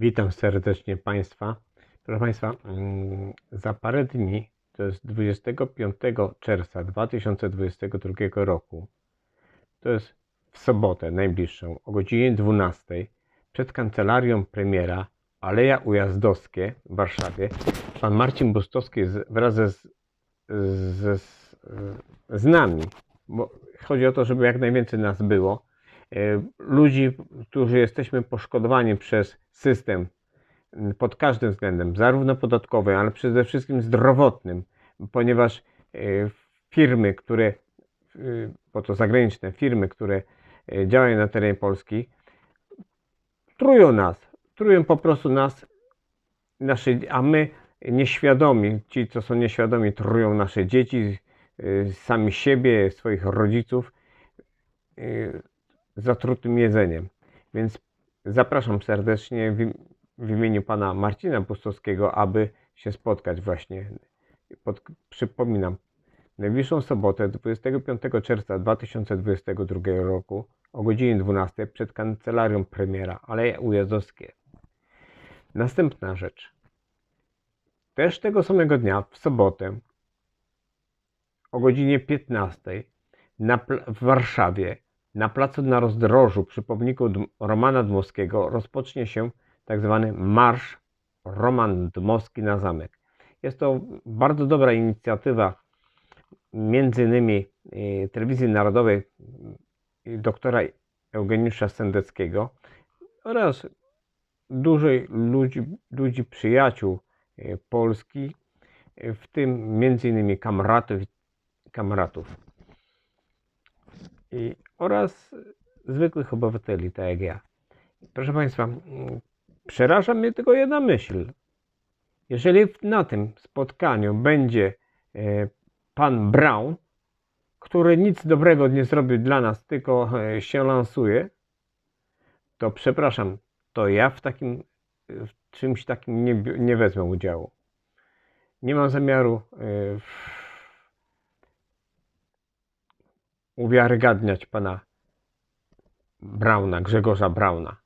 Witam serdecznie Państwa. Proszę Państwa, mm, za parę dni, to jest 25 czerwca 2022 roku, to jest w sobotę najbliższą o godzinie 12 przed kancelarią premiera Aleja Ujazdowskie w Warszawie pan Marcin Bustowski z, wraz ze, z, z, z nami, bo chodzi o to, żeby jak najwięcej nas było, ludzi, którzy jesteśmy poszkodowani przez system pod każdym względem, zarówno podatkowym, ale przede wszystkim zdrowotnym, ponieważ e, firmy, które, e, bo to zagraniczne firmy, które e, działają na terenie Polski, trują nas, trują po prostu nas, nasze, a my nieświadomi, ci co są nieświadomi, trują nasze dzieci, sami siebie, swoich rodziców zatrutym jedzeniem. Więc zapraszam serdecznie w, im- w imieniu pana Marcina Pustowskiego, aby się spotkać właśnie. Pod, przypominam, najbliższą sobotę 25 czerwca 2022 roku o godzinie 12 przed kancelarią premiera Aleja Ujazdowskie. Następna rzecz. Też tego samego dnia, w sobotę, o godzinie 15 na, pl- w Warszawie, na placu na rozdrożu przy pomniku Romana Dmowskiego rozpocznie się tak zwany Marsz Roman Dmowski na Zamek. Jest to bardzo dobra inicjatywa między innymi e, Telewizji Narodowej i doktora Eugeniusza Sendeckiego oraz dużej ludzi, ludzi przyjaciół e, Polski, e, w tym między innymi kamratów, kamratów I, oraz zwykłych obywateli, tak jak ja. Proszę Państwa, przeraża mnie tylko jedna myśl. Jeżeli na tym spotkaniu będzie e, pan Brown, który nic dobrego nie zrobił dla nas, tylko e, się lansuje, to przepraszam, to ja w takim w czymś takim nie, nie wezmę udziału. Nie mam zamiaru e, w- uwiarygadniać pana Brauna, Grzegorza Brauna.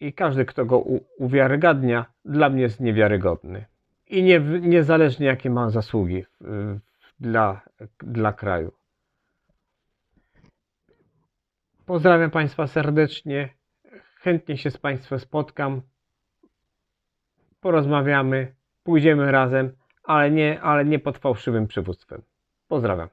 I każdy, kto go uwiarygadnia, dla mnie jest niewiarygodny. I nie, niezależnie jakie ma zasługi dla, dla kraju. Pozdrawiam Państwa serdecznie. Chętnie się z Państwem spotkam. Porozmawiamy, pójdziemy razem, ale nie, ale nie pod fałszywym przywództwem. Pozdrawiam.